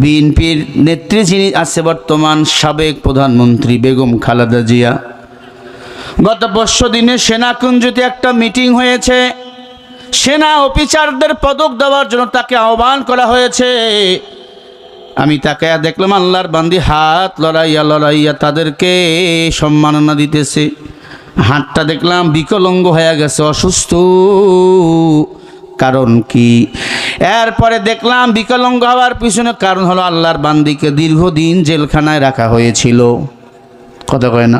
বিএনপির নেত্রী যিনি আছে বর্তমান সাবেক প্রধানমন্ত্রী বেগম খালেদা জিয়া। গত পরশু দিনে সেনাকুঞ্জতে একটা মিটিং হয়েছে। সেনা অফিসারদের পদক দেওয়ার জন্য তাকে আহ্বান করা হয়েছে। আমি তাকে দেখলাম আল্লাহর বান্দি হাত লড়াইয়া লড়াইয়া তাদেরকে সম্মাননা দিতেছে। হাতটা দেখলাম বিকলঙ্গ হয়ে গেছে, অসুস্থ। কারণ কি? এরপরে দেখলাম বিকলঙ্গ হওয়ার পিছনে কারণ হলো আল্লাহর বান্দিকে দীর্ঘদিন জেলখানায় রাখা হয়েছিল। কথা কয় না?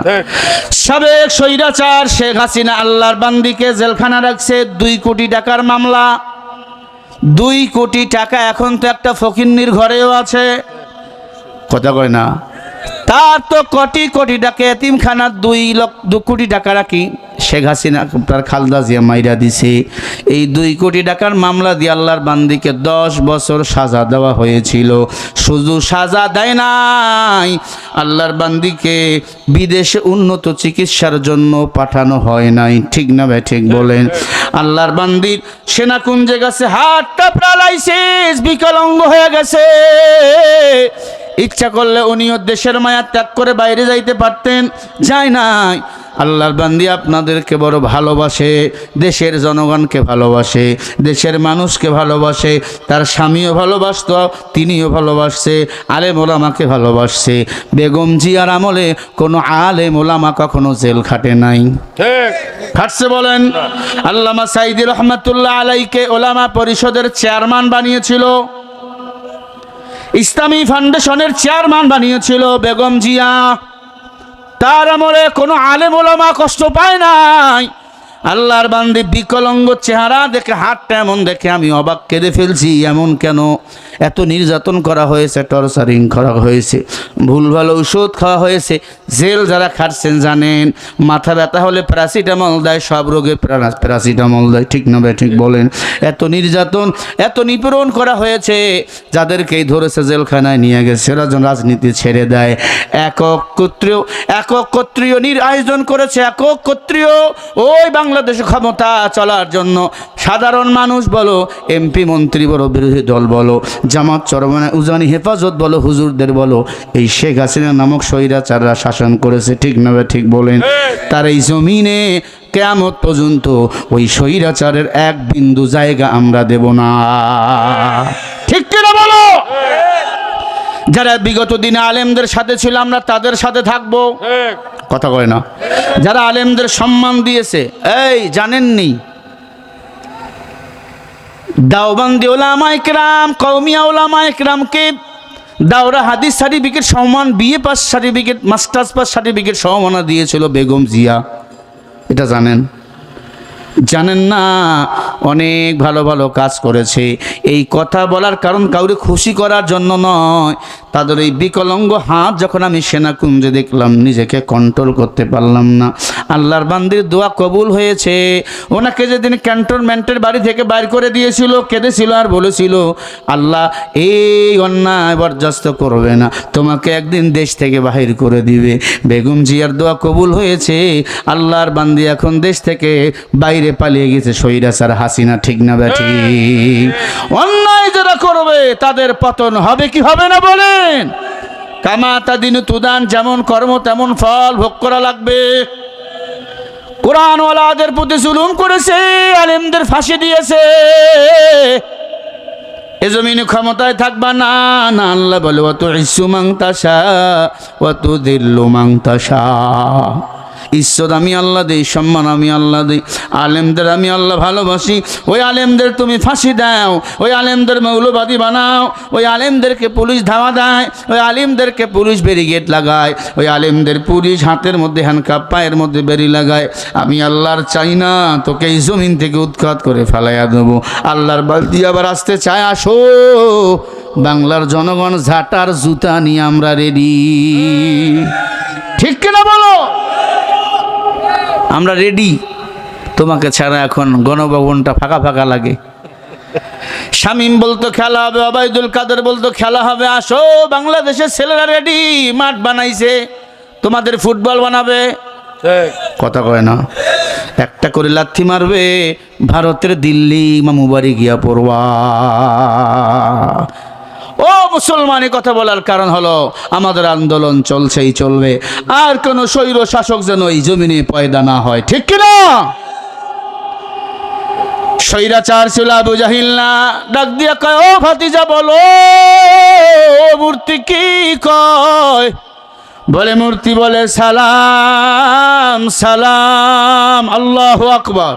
সাবেক স্বৈরাচার শেখ হাসিনা আল্লাহর বান্দিকে জেলখানা রাখছে দুই কোটি টাকার মামলা। দুই কোটি টাকা এখন তো একটা ফকিন্নির ঘরেও আছে। কথা কয় না? তার তো কোটি কোটি টাকা এতিমখানার দুই লক্ষ দু কোটি টাকা রাখি। শেখ হাসিনা, তার খালদা জিয়া মাইরা দিছে। এই দুই কোটি টাকার মামলা দিয়ে আল্লাহর বান্দিকে দশ বছর সাজা দেওয়া হয়েছিল। শুধু সাজা দেয় নাই, আল্লাহর বান্দিকে বিদেশে উন্নত চিকিৎসার জন্য পাঠানো হয় নাই। ঠিক না ভাই, ঠিক বলেন। আল্লাহর বান্দির সেনাকুঞ্জে গেছে, হাতটা প্রালাইসিস বিকলঙ্গ হয়ে গেছে। ইচ্ছা করলে উনিও দেশের মায়া ত্যাগ করে বাইরে যাইতে পারতেন। যায় নাই। আল্লাহর বান্দি আপনাদেরকে বড় ভালোবাসে দেশের জনগণকে ভালোবাসে দেশের মানুষকে ভালোবাসে তার স্বামীও ভালোবাসত তিনিও ভালোবাসছে আলেম ওলামাকে ভালোবাসছে। বেগম জিয়ার আমলে কোনো আলেম ওলামা কখনো জেল খাটে নাই। ঠিক। খাটছে বলেন আল্লামা সাইদি রহমতুল্লাহ আলাইকে ওলামা পরিষদের চেয়ারম্যান বানিয়েছিল। ইসলামী ফাউন্ডেশনের চেয়ারম্যান বানিয়েছিল বেগম জিয়া। তার আমলে কোনো আলেম ওলামা কষ্ট পায় নাই। আল্লাহর বান্দি বিকলঙ্গ চেহারা দেখে, হাতটা এমন দেখে আমি অবাক কেঁদে ফেলছি, এমন কেন? এত নির্যাতন করা হয়েছে, টর্চারিং করা হয়েছে, ভুল ভালো ওষুধ খাওয়া হয়েছে, জেল যারা খাটছেন জানেন, মাথা ব্যথা হলে প্যারাসিটামল দেয়, সব রোগে প্যারাসিটামল দেয়, ঠিক না ঠিক বলেন। এত নির্যাতন, এত নিপীড়ন করা হয়েছে যাদেরকেই ধরেছে জেলখানায় নিয়ে গেছে, এরা রাজনীতি ছেড়ে দেয়। একক কর্তৃয় একক নির, আয়োজন করেছে, একক ওই বাংলাদেশে ক্ষমতা চলার জন্য সাধারণ মানুষ বলো এমপি মন্ত্রী বলো বিরোধী দল বলো জামাত চরমানা উজানি হেফাজত বলো হুজুরদের বলো এই শেখ হাসিনা নামক স্বৈরাচাররা শাসন করেছে ঠিক না ঠিক বলেন? তার এই জমিনে কেয়ামত পর্যন্ত ওই স্বৈরাচারের এক বিন্দু জায়গা আমরা দেব না। ঠিক কিনা বলো? যারা বিগত দিনে আলেমদের সাথে ছিল আমরা তাদের সাথে থাকব। কথা কয় না? যারা আলেমদের সম্মান দিয়েছে এই জানেননি দাওবান্দি ওলামা ইকরাম কৌমিয়া ওলামা ইকরামকে দাওরা হাদিস সার্টিফিকেট সম্মান BA pass certificate, masters pass certificate সম্মাননা দিয়েছিল বেগম জিয়া। এটা জানেন? জানেন না? অনেক ভালো ভালো কাজ করেছে। এই কথা বলার কারণ কাউরে খুশি করার জন্য নয়। তাদের এই বিকলঙ্গ হাত যখন আমি সেনাকুঞ্জে দেখলাম, নিজেকে কন্ট্রোল করতে পারলাম না। আল্লাহর বান্দির দোয়া কবুল হয়েছে। ওনাকে যেদিন ক্যান্টনমেন্টের বাড়ি থেকে বাইর করে দিয়েছিল, কেঁদেছিল আর বলেছিল, আল্লাহ, এই অন্যায় বরদাস্ত করবে না। তোমাকে একদিন দেশ থেকে বাহির করে দিবে। বেগম জিয়ার দোয়া কবুল হয়েছে। আল্লাহর বান্দি এখন দেশ থেকে বাইরে পালিয়ে গেছে। সৈরাসার হাসিনা, ঠিক না ব্যাঠি অন্যায় যারা করবে, তাদের পতন হবে কি হবে না বলেন? কামাতা দিন তুদান যেমন কর্ম, তেমন ফল ভোগ করা লাগবে। কোরআনওয়ালাদের প্রতি জুলুম করেছে, আলেমদের ফাঁসি দিয়েছে। এ জমিনে ক্ষমতায় থাকবা না না আল্লাহ বলে অত ইসু মাংতাসা অত দিল্লু মাংতাসা ঈশ্বর আমি আল্লাহ দেই, সম্মান আমি আল্লাহ দেই। আলেমদের আমি আল্লাহ ভালোবাসি। ওই আলেমদের তুমি ফাঁসি দাও, ওই আলেমদের মৌলবাদী বানাও, ওই আলেমদেরকে পুলিশ ধাওয়া দেয়, ওই আলিমদেরকে পুলিশ ব্যারিগেড লাগায়, ওই আলেমদের পুলিশ হাতের মধ্যে হ্যান্ডকাপ পায়ের মধ্যে বেরি লাগায়। আমি আল্লাহর চাই না, তোকে এই জমিন থেকে উৎখাত করে ফেলাইয়া দেবো। আল্লাহর বালতি আবার আসতে চায়, আসো। বাংলার জনগণ ঝাটার জুতা নিয়ে আমরা রেডি ঠিক কিনা আমরা রেডি তোমাকে ছাড়া এখন গণভবনটা ফাঁকা ফাঁকা লাগে। শামীম বলতো খেলা হবে অবায়দুল কাদের বলতো খেলা হবে আসো বাংলাদেশের ছেলেরা রেডি মাঠ বানাইছে তোমাদের ফুটবল বানাবে। কথা কয় না। একটা করে লাথি মারবে ভারতের দিল্লি মামুবাড়ি গিয়া পড়বা। ও মুসলমানি কথা বলার কারণ হলো আমাদের আন্দোলন চলছেই চলবে। আর কোন স্বৈর শাসক যেন এই জমিনে পয়দা না হয়, ঠিক কিনা? স্বৈরাচার ছিল আবু না। ডাক দিয়া কয়, ও ভাতিজা, বলো মূর্তি কি কয়? বলে, মূর্তি বলে, সালাম সালাম, আল্লাহ আকবর।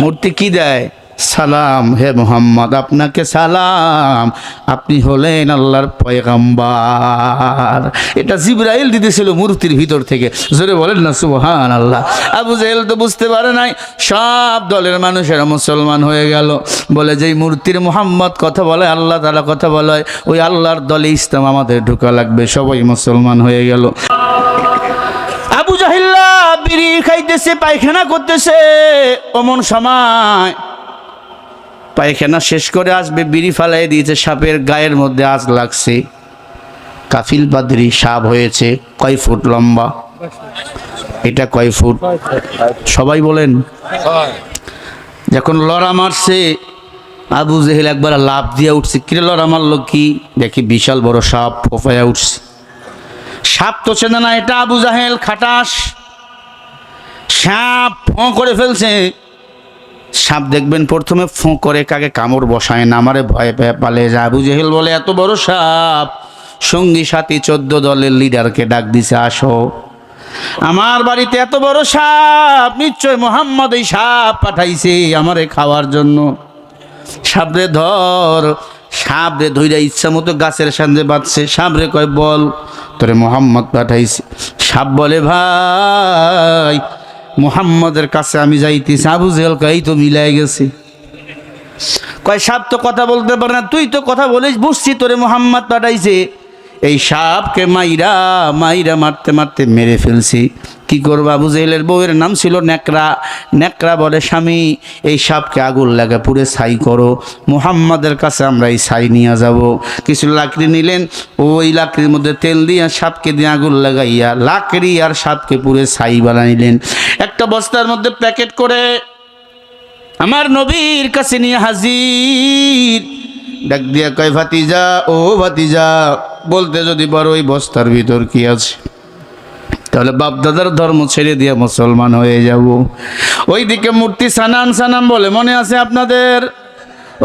মূর্তি কি দেয়? সালাম, হে মোহাম্মদ, আপনাকে সালাম। আপনি হলেন আল্লাহর পয়গাম্বার। এটা জিব্রাইল দিতেছিল মূর্তির ভিতর থেকে। জোরে বলেন না সুবহান আল্লাহ আবু জাহেল তো বুঝতে পারে নাই, সব দলের মানুষেরা মুসলমান হয়ে গেল। বলে যে মূর্তির মোহাম্মদ কথা বলে, আল্লাহ তালা কথা বলে, ওই আল্লাহর দলে ইসলাম আমাদের ঢোকা লাগবে, সবাই মুসলমান হয়ে গেল। আবু জাহিল্লা বিড়ি খাইতেছে, পায়খানা করতেছে, অমন সময় পায়খানা শেষ করে আসবে, বিড়ি ফালাই দিয়েছে, সাপের গায়ের মধ্যে আজ লাগছে। কাফিল বাদরি সাপ হয়েছে, কয় ফুট লম্বা? এটা কয় ফুট? সবাই বলেন। যখন লড়া মারছে, আবু জেহেল একবার লাভ দিয়ে উঠছে, কিরে লড়া মারলো কি? দেখি বিশাল বড় সাপ ফোফায়া উঠছে। সাপ তো চেনে না, এটা আবু জাহেল, খাটাস। সাপ ফোঁ করে ফেলছে। সাপ দেখবেন প্রথমে ফোঁ করে কাকে কামড় বসায় না, আমারে ভয় পেয়ে পালে যা আবু জেহেল বলে, এত বড় সাপ, সঙ্গী সাথী চোদ্দ দলের লিডারকে ডাক দিছে, আসো। আমার বাড়িতে এত বড় সাপ, নিশ্চয় মোহাম্মদ এই সাপ পাঠাইছে আমারে খাওয়ার জন্য। সাপরে ধর সাবরে ধইরা ইচ্ছা মতো গাছের সামনে বাঁধছে। সাবরে কয়, বল, তোরে মোহাম্মদ পাঠাইছে। সাপ বলে, ভাই মোহাম্মদের কাছে আমি যাইতেছি, আবু জেল কয় তো মিলাই গেছি। কয় সাপ তো কথা বলতে পারে না, তুই তো কথা বলিস, বুঝছি তোরে মোহাম্মদ পাঠাইছে। এই সাপকে মাইরা মাইরা মারতে মারতে মেরে ফেলছি। কি করব আবু বউয়ের নাম ছিল নেকড়া। নেকড়া বলে, স্বামী, এই সাপকে আগুন লাগা পুরে ছাই করো। মুহাম্মাদের কাছে আমরা এই ছাই নিয়ে যাব। কিছু লাকড়ি নিলেন, ওই লাকড়ির মধ্যে তেল দিয়ে সাপকে দিয়ে আগুন লাগাইয়া, লাকড়ি আর সাপকে পুরে ছাই বানাইলেন। একটা বস্তার মধ্যে প্যাকেট করে আমার নবীর কাছে নিয়ে হাজির। ডাক দিয়া কয়, ভাতিজা, ও ভাতিজা, বলতে যদি পারো ওই বস্তার ভিতর কি আছে? তাহলে বাপদাদার ধর্ম ছেড়ে দিয়ে মুসলমান হয়ে যাব। ওইদিকে মূর্তি সানান সানাম বলে, মনে আছে আপনাদের?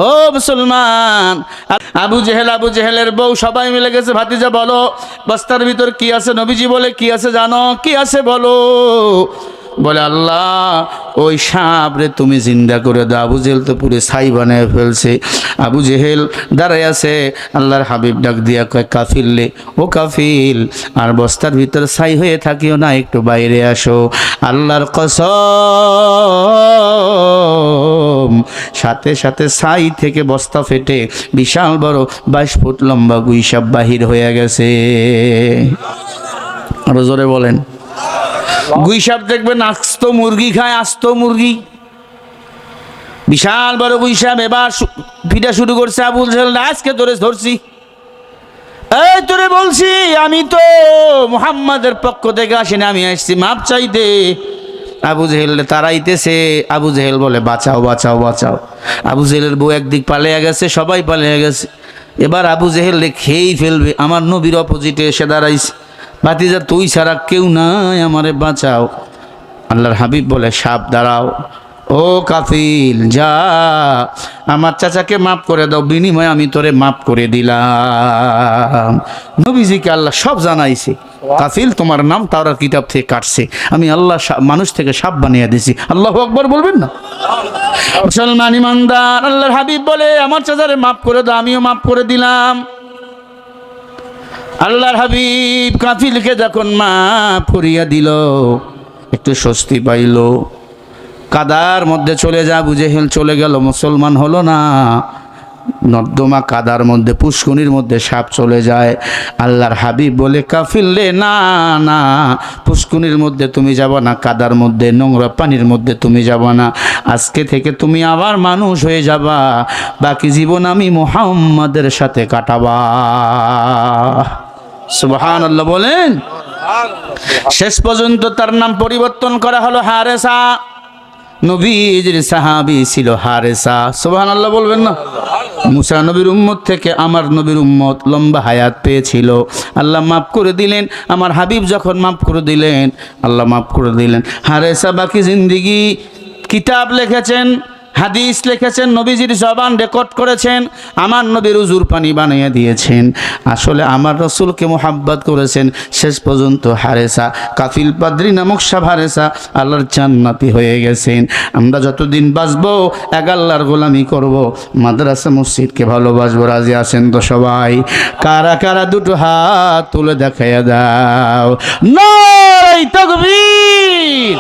ও মুসলমান, আবু জেহেল, আবু জেহেলের বউ, সবাই মিলে গেছে। ভাতিজা, বলো, বস্তার ভিতর কি আছে? নবীজি বলে, কি আছে জানো? কি আছে বলো? বলে, আল্লাহ, ওই সাপরে তুমি জিন্দা করে দাও। আবু জেহেল তো পুরে ছাই বানায় ফেলছে। আবু জেহেল দাঁড়ায় আছে। আল্লাহর হাবিব ডাক দিয়া কয় কাফিললে ও কাফিল, আর বস্তার ভিতর ছাই হয়ে থাকিও না, একটু বাইরে আসো। আল্লাহর কসম। সাথে সাথে ছাই থেকে বস্তা ফেটে বিশাল বড় বাইশ ফুট লম্বা গুইসাপ বাহির হয়ে গেছে। আরও জোরে বলেন। গুইসাপ দেখবেন, আস্ত মুরগি খায়, আস্ত মুরগি। বিশাল বড় গুইসাপ, এবার ফিটা শুরু করছে আবুল আজকে তোরে ধরছি। এই, তোরে বলছি, আমি তো মুহাম্মাদের পক্ষ থেকে আসিনি, আমি আসছি, মাপ চাইতে। আবু জেহেল তারাইতেছে, আবু জেহেল বলে, বাঁচাও বাঁচাও বাঁচাও। আবু জেহেলের বউ একদিক পালিয়ে গেছে, সবাই পালিয়ে গেছে। এবার আবু জেহেল খেয়েই ফেলবে, আমার নবীর অপোজিটে এসে দাঁড়াইছে। বাতিজা তুই ছাড়া কেউ নাই আমারে বাঁচাও। আল্লাহর হাবিব বলে, সাপ, দাঁড়াও। ও কাফিল, যা। আমার চাচাকে মাফ করে দাও, বিনিময়ে আমি তোরে মাফ করে দিলাম। নবীজিকে আল্লাহ সব জানাইছে। কাফিল, তোমার নাম তাওরার কিতাব থেকে কাটছে। আমি আল্লাহ মানুষ থেকে সাপ বানিয়ে দিছি আল্লাহ আকবর বলবেন না? মুসলমান ইমানদার, আল্লাহর হাবিব বলে, আমার চাচারে মাফ করে দাও, আমিও মাফ করে দিলাম। আল্লাহর হাবিব কাফিলকে যখন মা ফুরিয়া দিল, একটু স্বস্তি পাইল। কাদার মধ্যে চলে যা বুঝেহেল চলে গেল, মুসলমান হলো না। নর্দমা কাদার মধ্যে পুষ্কুনির মধ্যে সাপ চলে যায়। আল্লাহর হাবিব বলে কাফিললে না না পুষ্কুনির মধ্যে তুমি যাবা না, কাদার মধ্যে, নোংরা পানির মধ্যে তুমি যাবা না। আজকে থেকে তুমি আবার মানুষ হয়ে যাবা। বাকি জীবন আমি মোহাম্মদের সাথে কাটাবা। সুবহান আল্লাহ বলেন শেষ পর্যন্ত তার নাম পরিবর্তন করা হলো হারেসা। নবীজির সাহাবি ছিল হারেসা। সুবহান আল্লাহ বলবেন না? মুসা নবীর উম্মত থেকে আমার নবীর উম্মত লম্বা হায়াত পেয়েছিল। আল্লাহ মাফ করে দিলেন। আমার হাবিব যখন মাফ করে দিলেন আল্লাহ মাফ করে দিলেন। হারেসা বাকি জিন্দিগি কিতাব লিখেছেন। হাদিস লিখেছেন, নবীজির জবান রেকর্ড করেছেন, আমার নবীর উজুর পানি বানিয়ে দিয়েছেন। আসলে আমার রসুলকে মোহাব্বত করেছেন শেষ পর্যন্ত হারেসা, কাফিল পাদ্রি নামক সাব হারেসা আল্লাহর জান্নাতি হয়ে গেছেন। আমরা যতদিন বাঁচবো এক আল্লাহর গোলামি করব, মাদ্রাসা মসজিদকে ভালোবাসবো, রাজি আছেন তো সবাই? কারা কারা দুটো হাত তুলে দেখাইয়া দাও। নয় তকবীর!